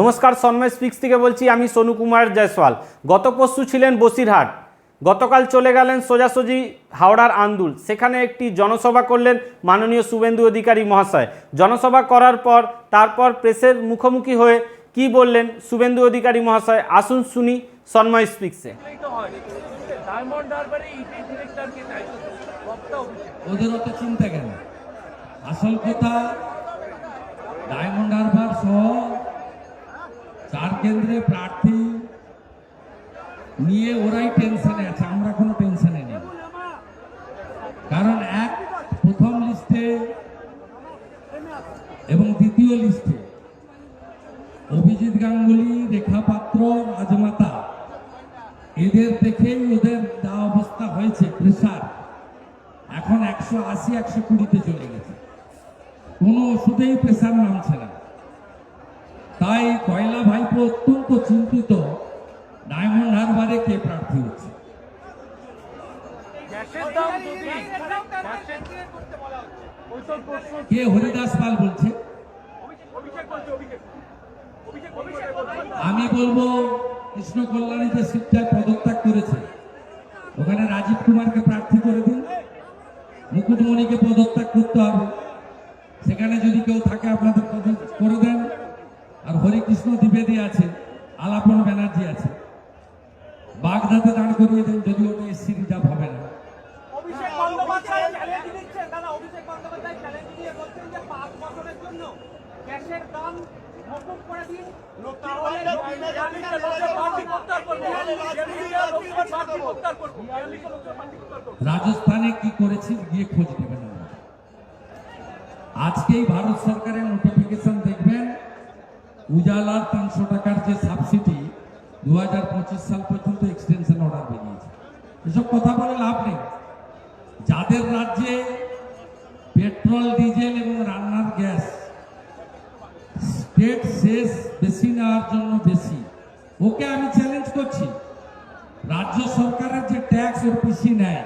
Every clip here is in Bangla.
নমস্কার, সন্ময় স্পিক্স থেকে বলছি, আমি সোনু কুমার জয়সওয়াল। গত পরশু ছিলেন বসিরহাট। গতকাল চলে গেলেন সোজাসুজি হাওড়ার আন্দুল। সেখানে একটি জনসভা করলেন মাননীয় শুভেন্দু অধিকারী মহাশয়। জনসভা করার পর, তারপর প্রেসের মুখোমুখি হয়ে কি বললেন শুভেন্দু অধিকারী মহাশয়? আসুন শুনি সন্ময় স্পিক্সে। আসল কথা, ডায়মন্ড হারবার সহ চার কেন্দ্রে প্রার্থী নিয়ে ওরাই টেনশনে আছে, আমরা কোনো টেনশনে নেই। কারণ এক, প্রথম লিস্টে এবং দ্বিতীয় লিস্টে অভিজিৎ গাঙ্গুলি, রেখা পাত্র, রাজমাতা, এদের দেখেই ওদের যা অবস্থা হয়েছে প্রেশার এখন একশো আশি, একশো কুড়িতে চলে গেছে। কোনো ওষুধেই প্রেশার নামছে না। তাই কয়লা ভাইপো অত্যন্ত চিন্তিত। ডায়মন্ড হারবারে কে প্রার্থী হচ্ছে? কে হরিদাস পাল বলছে? আমি বলব কৃষ্ণ কল্যাণী যে সিটটায় পদত্যাগ করেছে ওখানে রাজীব কুমারকে প্রার্থী করে দিন। মুকুটমণিকে পদত্যাগ করতে হবে। সেখানে যদি কেউ থাকে আপনাদের হরিকৃষ্ণ দ্বিবেদী আছে আলাপন ব্যানার্জি আছে। বাগদাতে দাঁড় করিয়ে দেন যদি ওটা এসসি রিজার্ভ হবে না। রাজস্থানে কি করেছি গিয়ে খোঁজ নেবেন আজকেই ভারত সরকারের উজালার তিনশো টাকার যে সাবসিডি দু হাজার পঁচিশ সাল পর্যন্ত এক্সটেনশন অর্ডার বেরিয়েছে। এসব কথা বলে লাভ নেই। যাদের রাজ্যে পেট্রোল ডিজেল এবং রান্নার গ্যাস স্টেট শেষ বেশি নেওয়ার জন্য বেশি, ওকে আমি চ্যালেঞ্জ করছি। রাজ্য সরকারের যে ট্যাক্স ওর পিসি নেয়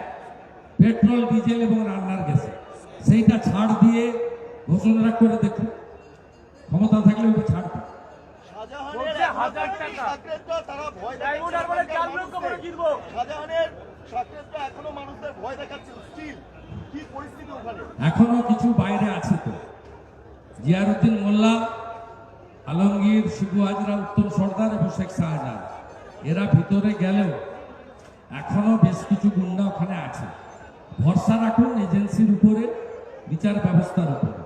পেট্রোল ডিজেল এবং রান্নার গ্যাসে সেইটা ছাড় দিয়ে ঘোষণা করে দেখুন। ক্ষমতা থাকলে ওকে ছাড় হাজার টাকা। শাহজাহানের এখনও মানুষদের ভয় দেখাচ্ছে। স্টিল কি পরিস্থিতি ওখানে? এখনও কিছু বাইরে আছে তো। জিয়ারুদ্দিন মোল্লা আলমগীর শিবু হাজরা উত্তম সর্দার এবং শেখ শাহজাহান এরা ভিতরে গেলেও এখনও বেশ কিছু গুন্ডা ওখানে আছে। ভরসা রাখুন এজেন্সির উপরে বিচার ব্যবস্থার উপরে।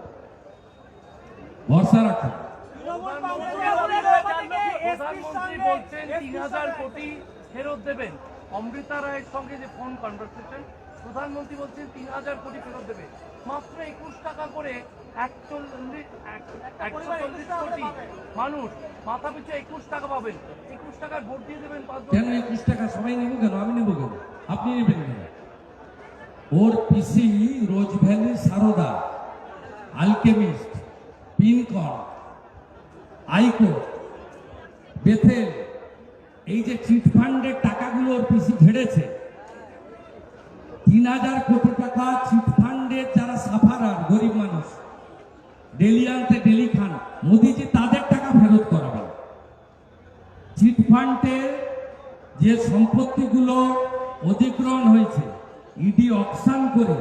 ভরসা রাখুন। প্রধানমন্ত্রী বলছেন তিন হাজার কোটি ফেরত দেবেন। অমৃতা রায়ের সঙ্গে যে ফোন কনভারসেশন প্রধানমন্ত্রী বলছেন তিন হাজার কোটি ফেরত দেবে। মাত্র একুশ টাকা করে একচল্লিশ একশো চল্লিশ কোটি মানুষ মাথা পিছু একুশ টাকা পাবেন। একুশ টাকার ভোট দিয়ে দেবেন কেন একুশ টাকা সবাই নেব কেন? আমি নেব কেন? আপনি নেবেন কেন? ওর পিসি Rose Valley Saradha Alchemist Pincon আইকো Bethel, এই যে চিট ফান্ডের টাকাগুলো ওর পিসি ঘেড়েছে তিন হাজার কোটি টাকা চিট ফান্ডের যারা সাফারার, গরিব মানুষ, ডেলি আনতে ডেলি খান, মোদিজি তাদের টাকা ফেরত করাবেন। চিটফান্ডে যে সম্পত্তিগুলো অধিগ্রহণ হয়েছে, ইডি অকশন করে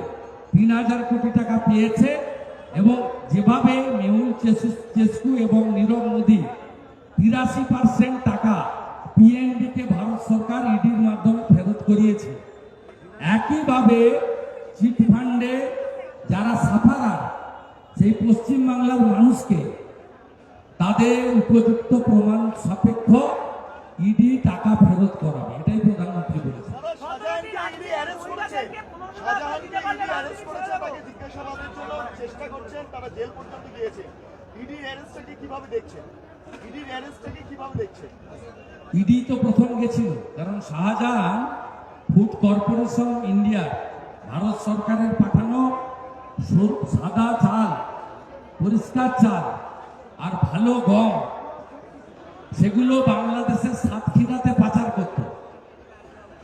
তিন হাজার কোটি টাকা পেয়েছে, এবং যেভাবে মেহুল চেসু- চেস্কু এবং নীরব মোদী তিরাশি পার্সেন্ট টাকা পিএনডিকে ভারত সরকার ইডির মাধ্যমে ফেরত করিয়েছে। একইভাবে চিটফান্ডে যারা সাফারার সেই পশ্চিমবাংলার মানুষকে তাদের উপযুক্ত প্রমাণ সাপেক্ষ ইডি টাকা ফেরত করাবে এটাই প্রধানমন্ত্রী ইডি জিজ্ঞাসাবাদের জন্য চেষ্টা করছেন তারা জেল পর্যন্ত গিয়েছে। ইডির অ্যারেস্টটাকে কীভাবে দেখছেন? ইডি তো প্রথম গেছিল, কারণ Shahjahan food corporation India, Bharat সরকারের পাঠানো সাদা চাল, পরিষ্কার চাল আর ভালো গম, সেগুলো বাংলাদেশের সাতক্ষীরাতে পাচার করত।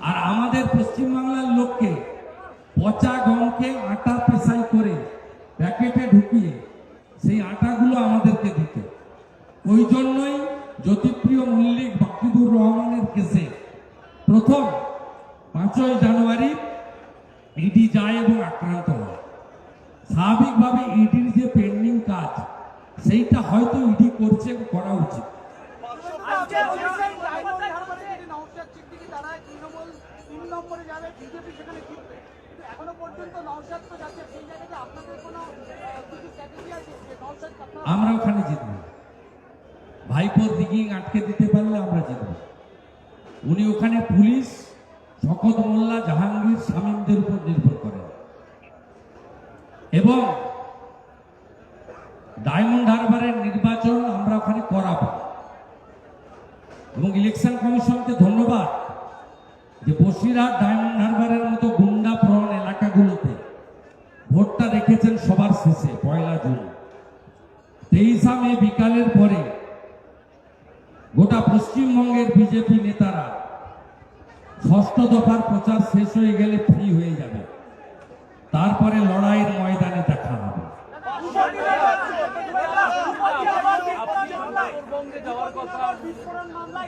আর আমাদের পশ্চিমবাংলার লোককে পচা গমকে আটা পেশাই করে প্যাকেটে ঢুকিয়ে সেই আটাগুলো আমাদেরকে দিত। ওই জন্যই জ্যোতিপ্রিয় মল্লিক বাকিবুর রহমানের কেসে প্রথম পাঁচই জানুয়ারি ইডি যায় এবং আক্রান্ত হয়। স্বাভাবিকভাবে ইডির যে পেন্ডিং কাজ, সেইটা হয়তো ইডি করছে করা উচিত। আমরা ওখানে জিতব। ভাইপোর দিঘিং আটকে দিতে পারলে আমরা জিতব। উনি ওখানে পুলিশ, শকত মোল্লা, জাহাঙ্গীর, শামীমদের উপর নির্ভর করেন। এবং ডায়মন্ড হারবারের নির্বাচন আমরা ওখানে করাবো। এবং ইলেকশন কমিশনকে ধন্যবাদ যে বসিরহাট ডায়মন্ড হারবারের মতো গুন্ডা প্রবণ এলাকাগুলোতে ভোটটা রেখেছেন সবার শেষে, পয়লা জুন। তেইশা মে বিকালের পরে পশ্চিমবঙ্গের বিজেপি নেতারা ষষ্ঠ দফার প্রচার শেষ হয়ে গেলে ফ্রি হয়ে যাবে তারপরে লড়াইয়ের ময়দানে দেখা হবে যাওয়ার কথা বিস্ফোরণ মামলা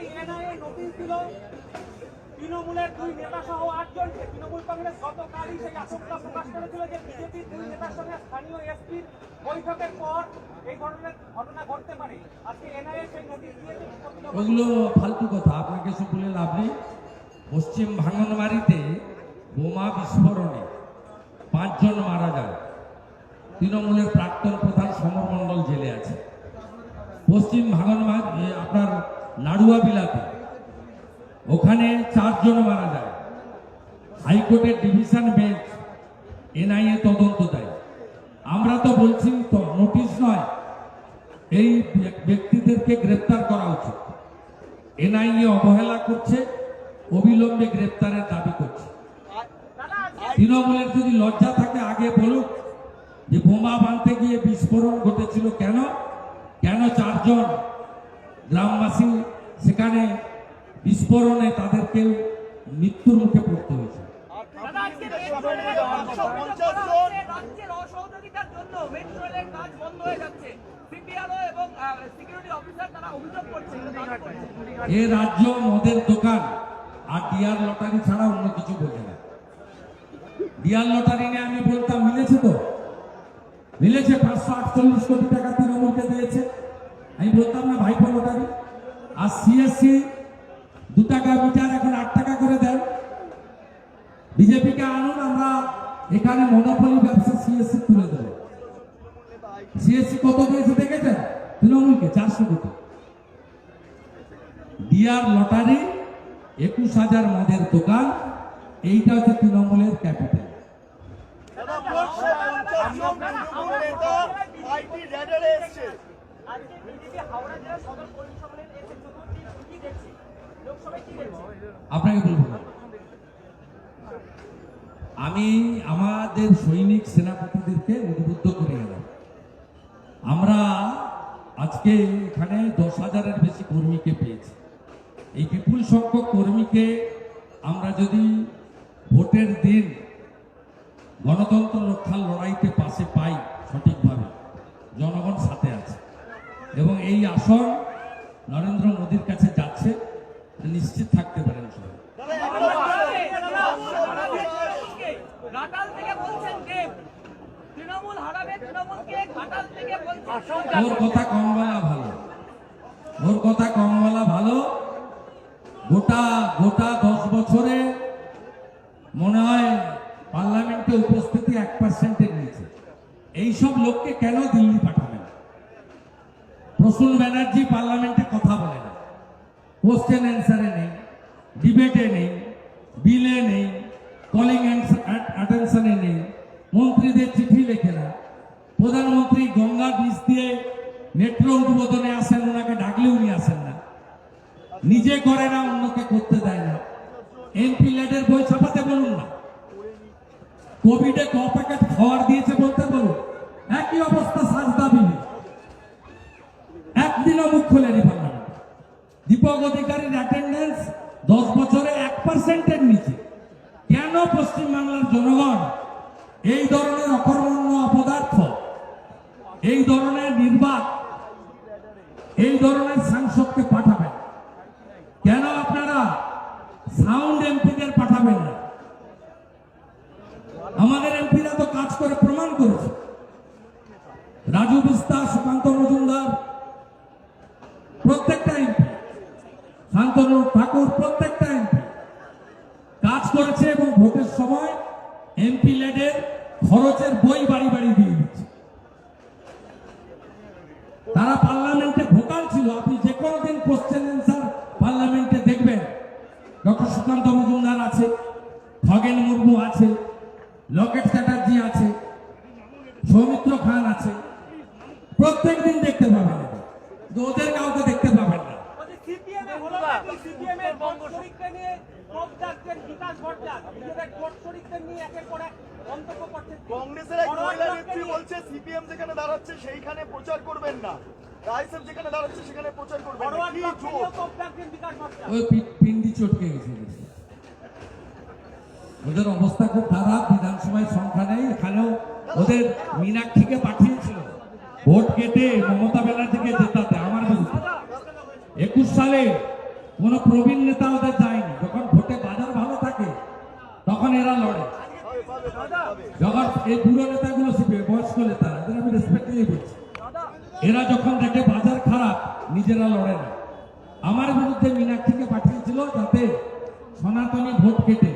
তৃণমূলের দুই নেতা সহ আটজনকে তৃণমূল কংগ্রেস গতকালই সেই আশঙ্কা প্রকাশ করেছিল যে বিজেপির দুই নেতার সঙ্গে স্থানীয় এসপির বৈঠকের পর এই ঘটনা ঘটতে পারে। আজকে এনআইএ সেই নোটিশ দিয়েছে ওগুলো ফালতু কথা, আপনাকে সব বলে লাভ নেই। পশ্চিম ভাঙনবাড়িতে বোমা বিস্ফোরণে পাঁচজন মারা যায় তৃণমূলের প্রাক্তন প্রধান সমর মণ্ডল জেলে আছে। পশ্চিম ভাঙনবাড়ি আপনার নাড়ুয়া বিলাতে চারজন মারা যায়। হাইকোর্টের ডিভিশন বেঞ্চ, এনআইএ তদন্ত দেয়। আমরা তো বলছি, তো নোটিশ নয়, এই ব্যক্তিদেরকে গ্রেপ্তার করা উচিত। এনআইএ অবহেলা করছে, অবিলম্বে গ্রেপ্তারের দাবি করছে। তৃণমূলের যদি লজ্জা থাকে, আগে বলুক যে বোমা বাঁধতে গিয়ে বিস্ফোরণ ঘটেছিল কেন? কেন চারজন গ্রামবাসী সেখানে বিস্ফোরণে তাদেরকে মৃত্যুর মুখে পড়তে হয়েছে। হয়ে এ রাজ্য মদের দোকান আর ডিয়ার লটারি ছাড়া অন্য কিছু বোঝে না। ডিয়ার লটারি নিয়ে আমি বলতাম মিলেছে তো? মিলেছে পাঁচশো আটচল্লিশ কোটি টাকা তৃণমূলকে দিয়েছে। আমি বলতাম না ভাইপো লটারি। আর সিএসসি দু টাকা মিটার এখন আট টাকা করে দেন বিজেপিকে আনুন আমরা এখানে মনোপলি ব্যবসা সিএসসি তুলে দেবো। সিএসসি কত দিয়েছে দেখেছেন? তৃণমূলকে চারশো কোটি। ডিয়ার লটারি, একুশ হাজার মদের দোকান, এইটা হচ্ছে তৃণমূলের ক্যাপিটাল। আইটি র্যাডারে এসছে আজকে বিজেপি হাওড়া জেলা সদর কর্মী সম্মেলন এসে চতুর্থী কি দেখছে লোকসভায় কি দেখছে আপনাকে বলব না। আমি আমাদের সৈনিক সেনাপতিদেরকে উদ্বুদ্ধ করে গেলাম আমরা আজকে এখানে দশ হাজারের বেশি কর্মীকে পেয়েছি। এই বিপুল সংখ্যক কর্মীকে আমরা যদি ভোটের দিন গণতন্ত্র রক্ষার লড়াইতে পাশে পাই সঠিকভাবে, জনগণ সাথে আছে। এবং এই আসন নরেন্দ্র মোদীর কাছে যাচ্ছে, নিশ্চিত থাকতে পারেন সবাই। ঘাটাল থেকে বলছেন দেব তৃণমূল হারাবে তৃণমূলকে ঘাটাল থেকে বলছেন ওর কথা কম বলা ভালো। ওর কথা কম বলা ভালো। গোটা গোটা দশ বছরে মনে হয় পার্লামেন্টে উপস্থিতি এক পার্সেন্টের নিচে এইসব লোককে কেন দিল্লি পাঠাবেন? প্রসূন ব্যানার্জি পার্লামেন্টে কথা বলে না। কোশ্চেন অ্যান্সারে নেই ডিবেটে নেই। অ্যাটেন্ডেন্স দশ বছরে এক পার্সেন্টের নিচে। কেন জনগণ এই ধরনের অকর্মণ্য অপদার্থ, এই ধরনের নির্বাক, এই ধরনের সাংসদকে পাঠাবেন? কেন আপনারা সাউন্ড এমপিদের পাঠাবেন না? সিপিএম এর ভোট নিয়ে ক্ষোভ যাচ্ছেন বিকাশ ভট্টাচ নিজেদের ভোট নিয়ে একের পর এক মন্তব্য করছেন কংগ্রেসের এক মহিলা নেত্রী বলছে সিপিএম যেখানে দাঁড়াচ্ছে সেইখানে প্রচার করবেন না। রাইসেফ যেখানে দাঁড়াচ্ছে সেখানে প্রচার করবেন না। কি জোর? নিয়েও ক্ষোভ বিকাশ ভট্টাচ ওই পিন্ডি চটকে গেছে। ওদের অবস্থা খুব খারাপ। বিধানসভায় সংখ্যা নেই। এখানেও ওদের মীনাক্ষীকে পাঠিয়েছিল। ভোট কেটে মমতা ব্যানার্জিকে জেতাতে। আমার বিরুদ্ধে একুশ সালে কোন প্রবীণ নেতা ওদের যায়নি। যখন ভোটে বাজার ভালো থাকে, তখন এরা লড়ে। যখন এই বুড়ো নেতাগুলো শিখবে বয়স্ক নেতারা, এদের আমি রেসপেক্ট দিয়ে বলছি। এরা যখন দেখে বাজার খারাপ, নিজেরা লড়ে না। আমার বিরুদ্ধে মিনাক্ষীকে পাঠিয়েছিল যাতে সনাতনী ভোট কেটে